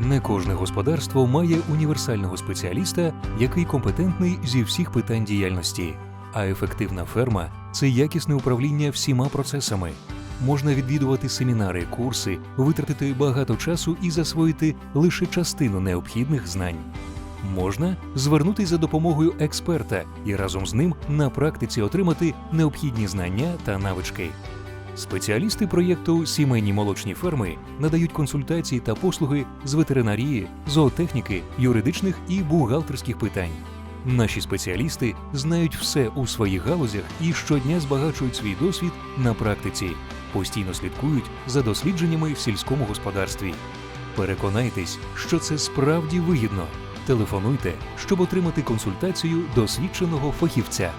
Не кожне господарство має універсального спеціаліста, який компетентний зі всіх питань діяльності. А ефективна ферма це якісне управління всіма процесами. Можна відвідувати семінари, курси, витратити багато часу і засвоїти лише частину необхідних знань. Можна звернутися за допомогою експерта і разом з ним на практиці отримати необхідні знання та навички. Спеціалісти проєкту Сімейні молочні ферми надають консультації та послуги з ветеринарії, зоотехніки, юридичних і бухгалтерських питань. Наші спеціалісти знають все у своїх галузях і щодня збагачують свій досвід на практиці, постійно слідкують за дослідженнями в сільському господарстві. Переконайтесь, що це справді вигідно. Телефонуйте, щоб отримати консультацію досвідченого фахівця.